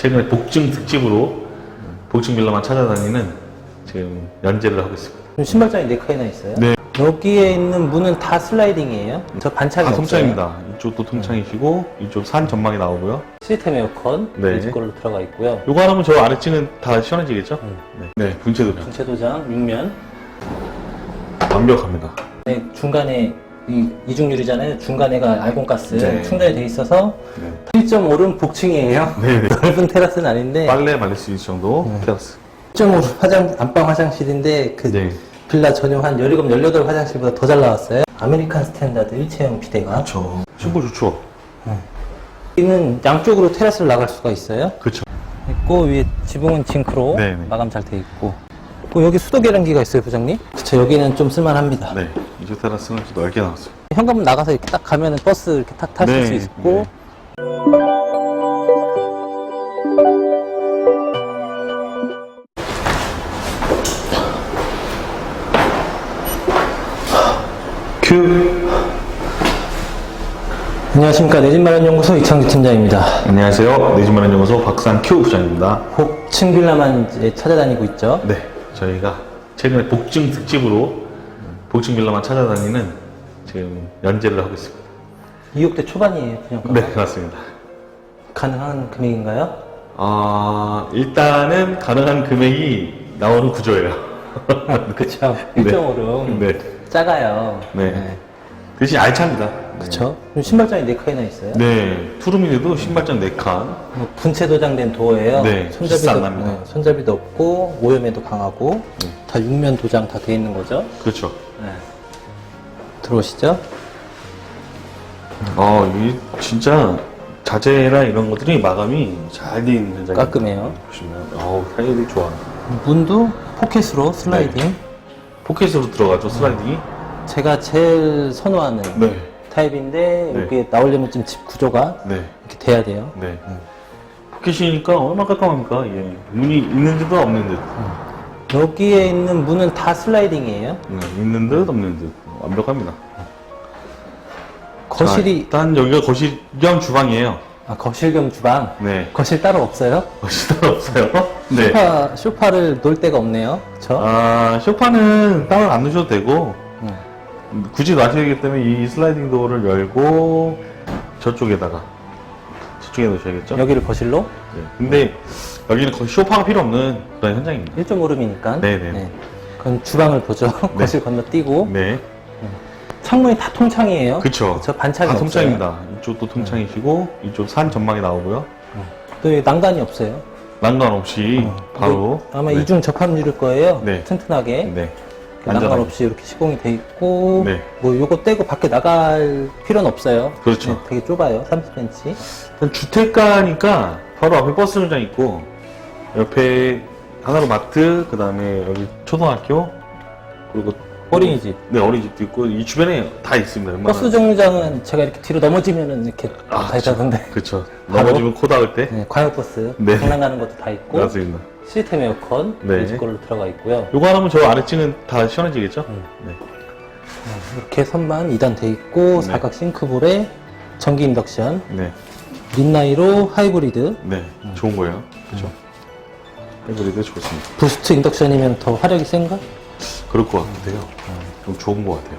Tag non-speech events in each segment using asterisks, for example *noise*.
최근에 복층 특집으로 복층 빌라만 찾아다니는 지금 연재를 하고 있습니다. 그럼 신발장이 네 칸이나 있어요? 네. 여기에 있는 문은 다 슬라이딩이에요? 저 반창이 다 없어요? 통창입니다. 이쪽도 통창이시고 이쪽 산 전망이 나오고요. 시스템 에어컨 네. 네. 걸로 들어가 있고요. 요거 하나면 저 아래층은 다 시원해지겠죠? 음. 네. 네, 분체도 전체 도장 6면 완벽합니다. 네, 중간에 이 이중유리잖아요. 중간에가 알콩가스 네. 충전이 돼 있어서 네. 1.5는 복층이에요. 네, 네. *laughs* 넓은 테라스는 아닌데 빨래 말릴 수 있을 정도 네. 테라스. 1.5 화장 안방 화장실인데 그 네. 빌라 전용 한 17, 18 화장실보다 더 잘 나왔어요. 아메리칸 스탠다드 일체형 비대가 그렇죠. 신고 좋죠. 여기는 양쪽으로 테라스를 나갈 수가 있어요. 그렇죠. 있고 위에 지붕은 징크로 네, 네. 마감 잘 돼 있고 또 여기 수도 계량기가 있어요, 부장님. 그쵸 여기는 좀 쓸만합니다. 네. 이쪽 테라스는 좀 넓게 나왔어요. 현관문 나가서 이렇게 딱 가면은 버스 이렇게 탁 타실 네, 수 있고 큐. 안녕하십니까 내집 마련 연구소 이창규 팀장입니다. 안녕하세요. 내집 마련 연구소 박상큐 부장입니다. 복층 빌라만 이제 찾아다니고 있죠. 네. 저희가 최근에 복층 특집으로 복층 빌라만 찾아다니는 지금 연재를 하고 있습니다. 2억대 초반이에요, 분양가. 네, 맞습니다. 가능한 금액인가요? 아, 일단은 가능한 금액이 나오는 구조예요. *laughs* 그쵸. 네. 1.5로 네. 작아요. 네. 대신 알차입니다. 그쵸. 그럼 신발장이 4칸이나 있어요. 네. 투룸인데도 신발장 4칸. 뭐 분체 도장된 도어예요. 네, 비싸 손잡이도, 안 납니다. 네, 손잡이도 없고 오염에도 강하고 네. 다 육면 도장 다 돼 있는 거죠. 그렇죠. 네. 들어오시죠. 어, 이 진짜 자재나 이런 것들이 마감이 잘 돼 있는 현장이 깔끔해요. 보시면 어우, 타일이 좋아. 문도 포켓으로 슬라이딩. 포켓으로 들어가죠, 슬라이딩이. 제가 제일 선호하는 네. 타입인데 네. 여기 나오려면 좀 집 구조가 네. 이렇게 돼야 돼요. 네. 포켓이니까 얼마나 깔끔합니까? 예. 문이 있는 듯 없는 듯. 여기에 있는 문은 다 슬라이딩이에요. 네, 있는 듯 없는 듯. 완벽합니다. 거실이 자, 일단 여기가 거실 겸 주방이에요. 아, 거실 겸 주방. 네. 거실 따로 없어요? 거실 따로 없어요. *laughs* 네. 소파, 소파를 놓을 데가 없네요. 그쵸? 아, 소파는 따로 안 넣으셔도 되고, 음. 굳이 놔셔야기 때문에 이 슬라이딩 도어를 열고, 저쪽에다가, 저쪽에 놓으셔야겠죠? 여기를 거실로 네. 근데, 여기는 거의 소파가 필요 없는 그런 현장입니다. 1.5룸이니까. 네네. 그럼 주방을 보죠. *laughs* 거실 건너뛰고. 네. 창문이 다 통창이에요. 그쵸. 그쵸, 반창이 다 없어요. 통창입니다. 이쪽도 통창이시고, 이쪽 산 전망이 나오고요. 또 여기 난간이 없어요. 난간 없이, 바로. 아마 네. 이중 접합률일 거예요. 네. 튼튼하게. 네. 난간 안전하게. 없이 이렇게 시공이 돼 있고 네. 뭐 요거 떼고 밖에 나갈 필요는 없어요. 그렇죠. 네, 되게 좁아요. 30cm. 일단 주택가니까 바로 앞에 버스 정장 있고 옆에 하나로 마트 그 다음에 여기 초등학교 그리고 어린이집. 네 어린이집도 있고 이 주변에 다 있습니다. 웬만한. 버스 정류장은 제가 이렇게 뒤로 넘어지면은 이렇게 아, 다 있다던데. 그렇죠. *laughs* 바로? 넘어지면 코 닿을 때. 네, 과역버스. 네. 장난 가는 것도 다 있고. 맞습니다. 시스템 에어컨. 네. 네. 걸로 들어가 있고요. 요거 하나면 저 아래층은 다 시원해지겠죠? 음. 네. 이렇게 선반 2단 돼 있고 네. 사각 싱크볼에 전기 인덕션, 네. 린나이로 하이브리드, 네. 좋은 거예요. 그렇죠. 하이브리드 좋습니다. 부스트 인덕션이면 더 화력이 센가? 그럴 것 같은데요. 좀 좋은 것 같아요.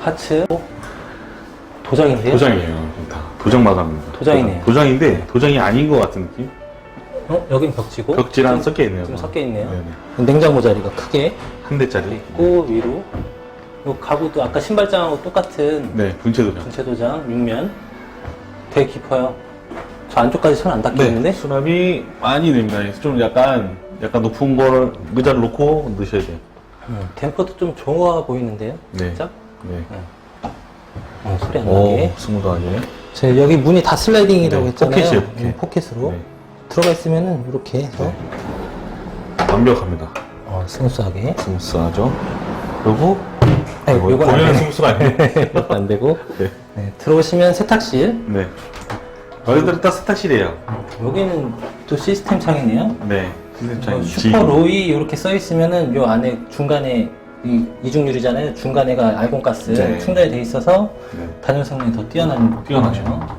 하츠 도장인데요? 도장이에요. 다 도장 마감입니다. 도장이네요. 도장인데 도장이 아닌 것 같은 느낌? 어? 여긴 벽지고 벽지랑 섞여 있네요. 좀 섞여 있네요. 네네. 냉장고 자리가 크게 한 대짜리. 돼 있고 위로 요 가구도 아까 신발장하고 똑같은 네, 분체 도장. 전체 도장 6면 되게 깊어요. 저 안쪽까지 손안 닿겠는데? 네, 수납이 많이 됩니다. 좀 약간 약간 높은 거를 의자를 놓고 넣으셔야 돼요. 음, 댐퍼도 좀 좋아 보이는데요? 네. 진짜? 네. 어, 소리 안 오, 나게. 스무드하게. 제 여기 문이 다 슬라이딩이라고 네, 했잖아요. 포켓이에요, 포켓. 음, 포켓으로 네. 들어가 있으면은 이렇게 해서 네. 완벽합니다. 어, 스무스하게. 스무스하죠. 그리고 네, 뭐, 요건 안 되네. 스무스가 아니에요. *laughs* 이것도 안 되고. 네. 네, 들어오시면 세탁실. 네. 여기들은 딱 세탁실이에요. 여기는 또 시스템 창이네요. 네. 어, 선생님 슈퍼 로이 이렇게 써 있으면은 요 안에 중간에 이 이중유리잖아요. 중간에가 알콩가스 네. 충전이 돼 있어서 네. 단열 성능이 더 뛰어난 뛰어나죠. 거네요.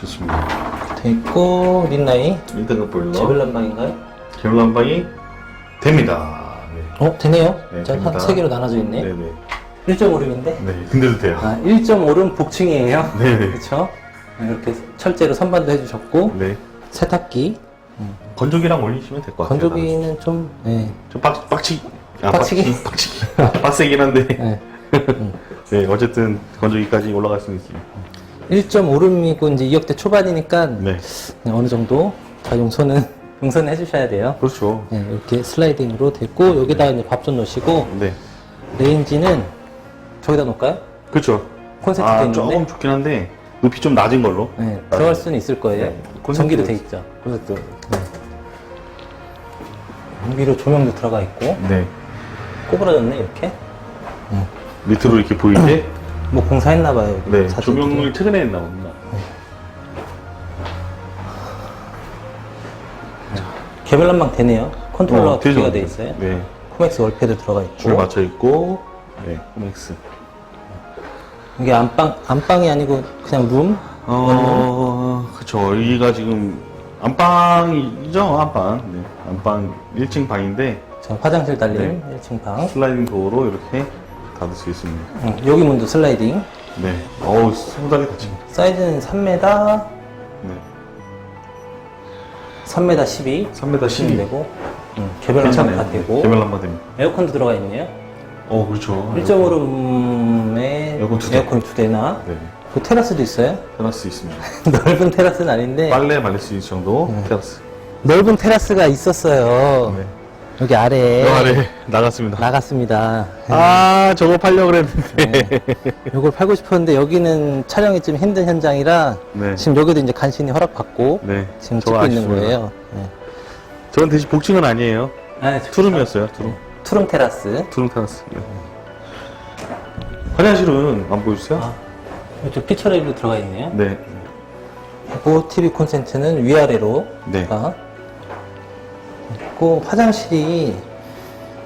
좋습니다. 돼돼 있고 린라인 1등급 보일러. 제벨 난방인가요? 개별 난방이 됩니다. 네. 어 되네요. 네, 자, 됩니다. 한세 개로 나눠져 있네. 네 네. 1.5룸인데. 네, 근데도 돼요. 아 1.5룸 복층이에요. 네 네. 그렇죠? 이렇게 철제로 선반도 해주셨고 네. 세탁기, 건조기랑 올리시면 될 것 같아요. 건조기는 좀 네. 좀 빡, 빡치. 아, 빡치기? 빡치기. 빡세긴 한데. 네. *laughs* 네, 어쨌든 건조기까지 올라갈 수 있습니다. 1.5룸이고 이제 2억대 초반이니까 네. 어느 정도 다 용서는 용서는 해주셔야 돼요. 그렇죠. 네, 이렇게 슬라이딩으로 됐고 여기다가 이제 밥좀 놓으시고 네. 레인지는 저기다 놓을까요? 그렇죠. 콘센트 아, 돼 있는데 조금 좋긴 한데 높이 좀 낮은 걸로. 네, 들어갈 수는 있을 거예요. 네, 전기도 돼 있죠. 콘센트. 위로 조명도 들어가 있고 네. 꼬부러졌네 이렇게. 밑으로 이렇게 보이게. *clears throat* 뭐 공사했나 봐요. 여기 네. 조명을 최근에 했나 봅니다. 개별 난방 되네요. 컨트롤러가 어, 두 개가 되죠. 돼 있어요. 네. 코맥스 월패드 들어가 있고. 줄 맞춰 있고. 네. 코맥스. 이게 안방 안방이 아니고 그냥 룸. 어, 그쵸. 여기가 지금 안방이죠, 안방. 네. 안방 1층 방인데 저 화장실 달린 네. 1층 방. 슬라이딩 도어로 이렇게 닫을 수 있습니다. 응, 여기 문도 슬라이딩. 네. 어우, 스무하게 닫힌. 사이즈는 3m, 네. 3m 12. 3m 12. 되고. 응, 개별 괜찮아요. 다 되고. 개별 난방 됩니다. 에어컨도 들어가 있네요. 어, 그렇죠. 1.5룸에 에어컨 두 대. 에어컨 두 대나. 네. 그 테라스도 있어요. 테라스 있습니다. *laughs* 넓은 테라스는 아닌데 빨래 말릴 수 있을 정도 네. 테라스. 넓은 테라스가 있었어요. 네. 여기 아래에 요 아래 나갔습니다. 나갔습니다. 아, 저거 팔려고 그랬는데. 이걸 팔고 싶었는데 여기는 촬영이 좀 힘든 현장이라 네. 지금 여기도 이제 간신히 허락받고 네. 지금 저거 찍고 있는 아쉽습니다. 거예요. 네. 저건 대신 복층은 아니에요. 아, 투룸이었어요, 투룸. 투룸 테라스. 투룸 테라스. 네. 화장실은 안 보여주세요? 아, 이쪽 피처레일로 들어가 있네요. 네. 그리고 TV 콘센트는 위아래로 네. 가 있고 화장실이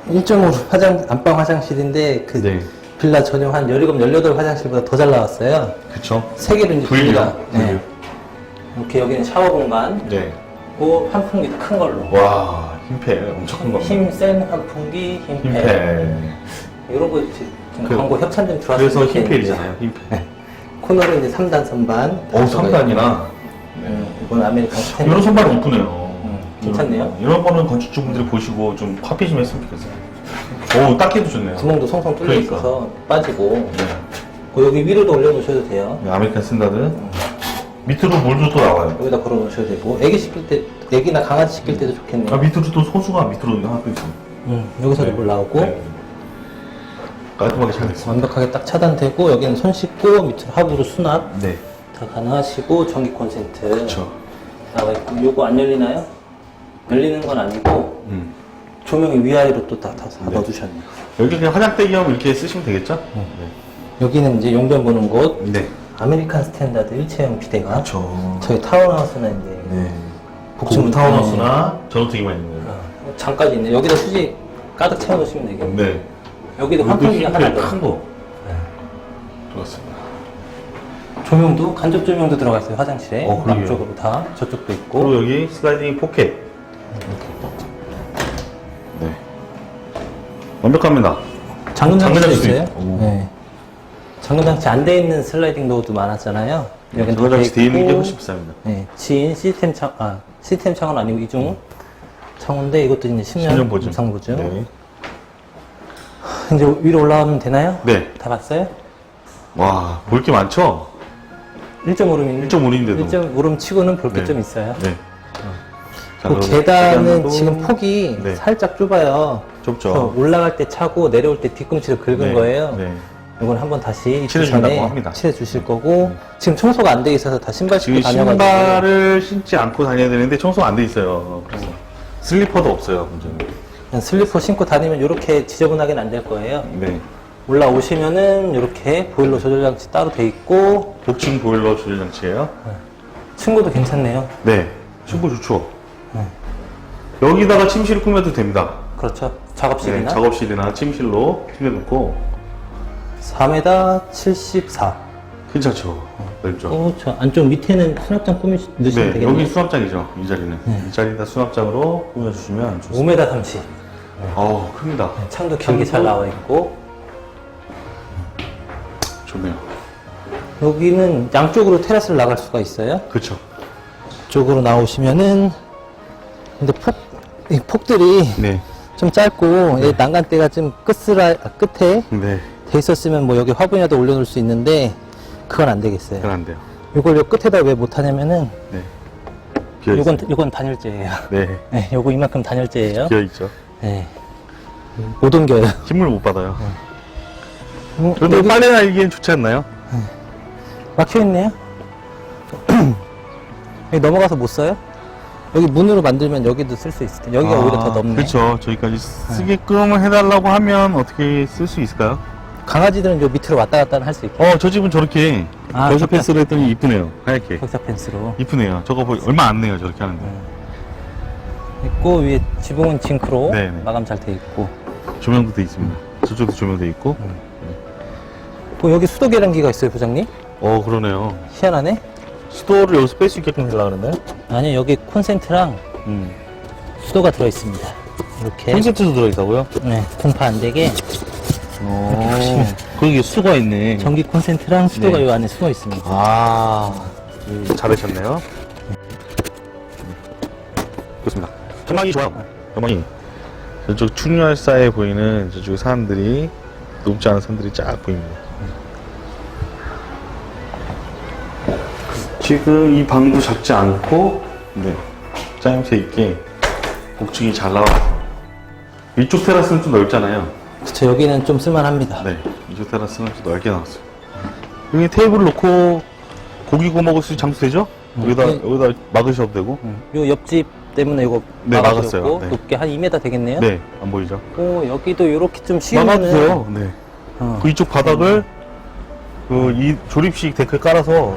1.5 *laughs* 화장 안방 화장실인데 그 네. 빌라 전용 한 17, 18 화장실보다 더 잘 나왔어요. 그쵸. 세 개를 이제 분리가. 분리가. 네. 이렇게 여기는 샤워 공간, 네. 그 환풍기도 큰 걸로. 와, 힘패. 엄청 큰 겁니다. 힘센 환풍기, 힘패. 힘패. 이런 거 이제 좀 그- 광고 협찬 좀 들어왔으면 그래서 좋겠는데. 힘패이잖아요, 힘패. 코너로 이제 3단 선반. 어, 3단이나. 음, 이건 아메리칸 스탠드. 이런 선반 이쁘네요. 음, 괜찮네요. 이런 거는 건축주분들이 보시고 좀 카피 좀 했으면 좋겠어요. 오, 딱 해도 좋네요. 구멍도 송송 뚫려 그러니까. 있어서 빠지고. 네. 그 여기 위로도 올려놓으셔도 돼요. 네, 아메리칸 스탠다드. 밑으로 물도 또 나와요. 여기다 걸어 놓으셔도 되고. 애기 씻길 때, 애기나 강아지 씻길 때도 좋겠네요. 아, 밑으로 또 소수가 밑으로 하나 또 있습니다. 음, 여기서도 물 나오고. 네. 깔끔하게 잘 됐습니다. 완벽하게 딱 차단되고, 여기는 손 씻고, 밑으로 하부로 수납 네. 다 가능하시고, 전기 콘센트. 그렇죠. 나와 있고, 요거 안 열리나요? 열리는 건 아니고, 음. 조명이 위아래로 또 다, 다, 다 네. 넣어두셨네요. 여기 그냥 화장대 겸 이렇게 쓰시면 되겠죠? 여기는 이제 용변 보는 곳, 네. 아메리칸 스탠다드 일체형 비대가. 그렇죠. 저희 타운하우스는 이제 네. 고급 타운하우스나 전원특기만 있는 거예요. 어, 장까지 있네. 여기다 수지 가득 채워놓으시면 되겠네. 네. 여기도 환풍기가 하나 더. 큰 거. 좋았습니다. 조명도 간접 조명도 들어가 있어요. 화장실에 어, 그러게요. 앞쪽으로 다 저쪽도 있고. 그리고 여기 슬라이딩 포켓. 네. 완벽합니다. 잠금 장치도 장치도 있어요. 있- 오. 네. 잠금 장치 안 돼 있는 슬라이딩 도어도 많았잖아요. 여기는 저거 다 장치 돼 있는 게. 훨씬 비쌉니다. 네. 지인 시스템 창, 아, 시스템 창은 아니고 이중 창호인데 이것도 이제 10년, 10년 보증. 이상 보증. 네. 이제 위로 올라가면 되나요? 네. 다 봤어요? 와, 볼 게 많죠? 1.5룸인데 1.5인데도. 1.5룸 치고는 볼 게 네. 좀 있어요. 네. 자, 그 계단은 계단도- 지금 폭이 네. 살짝 좁아요. 좁죠. 그래서 올라갈 때 차고 내려올 때 뒤꿈치를 긁은 네. 거예요. 네. 이건 한번 다시 칠해준다고 합니다. 칠해 주실 거고 지금 청소가 안 돼 있어서 다 신발 신고 지금 다녀가지고 신발을 신지 않고 다녀야 되는데 청소가 안 돼 있어요. 그래서 슬리퍼도 없어요, 문제는. 그냥 슬리퍼 신고 다니면 이렇게 지저분하게는 안 될 거예요. 네. 올라오시면은 이렇게 보일러 조절 장치 따로 돼 있고 복층 보일러 조절 장치예요. 층고도 괜찮네요. 네. 친구 좋죠. 네. 여기다가 침실을 꾸며도 됩니다. 그렇죠. 네, 작업실이나 작업실이나 침실로 꾸며놓고 4m 74. 괜찮죠. 넓죠. 어, 저 안쪽 밑에는 수납장 꾸미 넣으시면 네, 되겠네요. 여기 수납장이죠. 이 자리는. 이 자리다 수납장으로 꾸며주시면 좋습니다. 5m 30. 어우, 큽니다. 창도 길게 잘 나와 있고 좋네요. 여기는 양쪽으로 테라스를 나갈 수가 있어요. 그렇죠. 쪽으로 나오시면은 근데 폭, 이 폭들이 네. 좀 짧고 이 난간대가 좀 끝으라 아, 끝에 네. 돼 있었으면 뭐 여기 화분이라도 올려놓을 수 있는데 그건 안 되겠어요. 그건 안 돼요. 이걸 요 끝에다 왜 못하냐면은 네. 비어 있어요. 요건 요건 단열재예요. 네. *laughs* 네, 요거 이만큼 단열재예요. 비어 있죠. 네. 못 옮겨요. *laughs* 힘을 못 받아요. 어, 그런데 여기 빨래 날기엔 좋지 않나요? 막혀 있네요. *clears throat* 여기 넘어가서 못 써요? 여기 문으로 만들면 여기도 쓸 수 있을 텐데 여기가 오히려 더 넓네. 그렇죠. 저기까지 쓰게끔 해달라고 하면 어떻게 쓸 수 있을까요? 강아지들은 요 밑으로 왔다 갔다 할 수 있게. 어, 저 집은 저렇게 아, 겨자 저렇게 펜스를 했더니 이쁘네요. 하얗게. 격사 펜스로 이쁘네요. 저거 보- 얼마 안 내요. 저렇게 하는데. 있고 위에 지붕은 징크로 네 네. 마감 잘 돼 있고. 조명도 돼 있습니다. 저쪽도 조명돼 있고. 또 여기 수도 계량기가 있어요, 부장님? 어, 그러네요. 희한하네. 수도를 여기서 뺄 수 있게끔 해달라 그러나요? 아니 여기 콘센트랑 음. 수도가 들어 있습니다. 이렇게. 콘센트도 들어있다고요? 네, 공파 안 되게 어. 거기 수가 있네. 전기 콘센트랑 수도가 네. 이 안에 숨어 있습니다. 아, 음, 잘하셨네요. 좋습니다. 전망이 좋아요. 전망이. 저쪽 충렬사에 보이는 저쪽 산들이, 높지 않은 산들이 쫙 보입니다. 지금 이 방도 작지 않고, 네, 짜임새 있게 복층이 잘 나와요. 이쪽 테라스는 좀 넓잖아요. 그쵸, 여기는 좀 쓸만합니다. 네, 이쪽 테라스는 좀 넓게 나왔어요. 여기 테이블 놓고 고기 구워 먹을 수 있는 장소 되죠? 여기다 네. 여기다 막으셔도 되고. 요 옆집 때문에 이거 네, 막았어요. 네. 높게 한 2m 되겠네요. 네, 안 보이죠? 오, 여기도 이렇게 좀 막아도 씌우면은 돼요. 네. 어. 그 이쪽 바닥을 그 이 조립식 데크 깔아서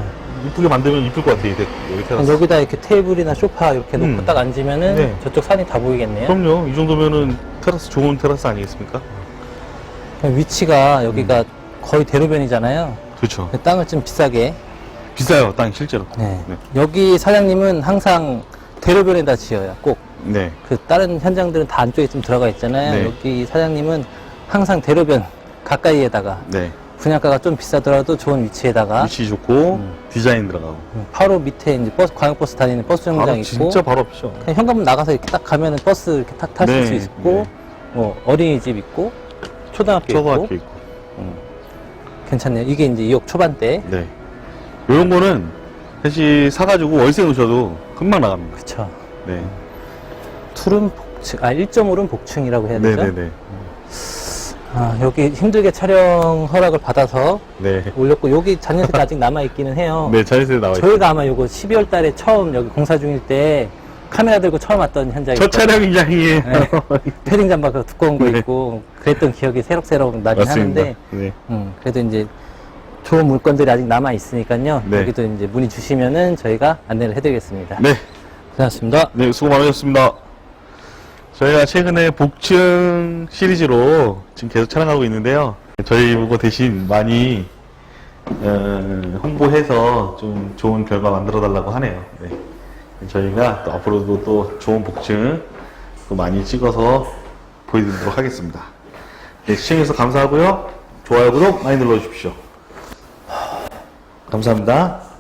이쁘게 만들면 이쁠 것 같아요. 이 데, 여기 테라스. 여기다 이렇게 테이블이나 소파 이렇게 놓고 음. 딱 앉으면은 네. 저쪽 산이 다 보이겠네요. 그럼요. 이 정도면은 테라스 좋은 테라스 아니겠습니까? 위치가 여기가 거의 대로변이잖아요. 그렇죠. 땅을 좀 비싸게. 비싸요, 땅 실제로. 네. 네. 여기 사장님은 항상 대로변에다 지어요. 꼭. 네. 그 다른 현장들은 다 안쪽에 좀 들어가 있잖아요. 네. 여기 사장님은 항상 가까이에다가 네. 분양가가 좀 비싸더라도 좋은 위치에다가 위치 좋고 음. 디자인 들어가고. 음, 바로 밑에 이제 버스 광역버스 다니는 버스 정류장 바로 있고 진짜 바로 앞이죠. 그냥 현관문 나가서 이렇게 딱 가면은 버스 이렇게 탁 타실 네, 수 있고 네. 뭐 어린이집 있고 초등학교, 초등학교 있고 있고. 괜찮네요. 이게 이제 2억 초반대. 네. 이런 거는 사실 사가지고 월세 놓으셔도 금방 나갑니다. 그쵸. 네. 툴은 복층, 아 1.5는 복층이라고 해야 되죠. 네네네. 아 여기 힘들게 촬영 허락을 받아서 네. 올렸고 여기 잔여세가 아직 남아 있기는 해요. *laughs* 네, 자연스레 나와 있어요. 저희가 아마 요거 12월 달에 처음 여기 공사 중일 때 카메라 들고 처음 왔던 현장이 저 촬영장이에요. 네. *laughs* 패딩 잠바가 두꺼운 거 네. 입고 그랬던 기억이 새록새록 나긴 맞습니다. 하는데 네. 음, 그래도 이제 좋은 물건들이 아직 남아 있으니까요. 네. 여기도 이제 문의 주시면은 저희가 안내를 해드리겠습니다. 네. 고생하셨습니다. 네, 수고 많으셨습니다. 저희가 최근에 복층 시리즈로 지금 계속 촬영하고 있는데요. 저희 보고 대신 많이 어, 홍보해서 좀 좋은 결과 만들어 달라고 하네요. 네. 저희가 또 앞으로도 또 좋은 복층 또 많이 찍어서 보여드리도록 하겠습니다. 네, 시청해주셔서 감사하고요. 좋아요, 구독 많이 눌러주십시오. 감사합니다.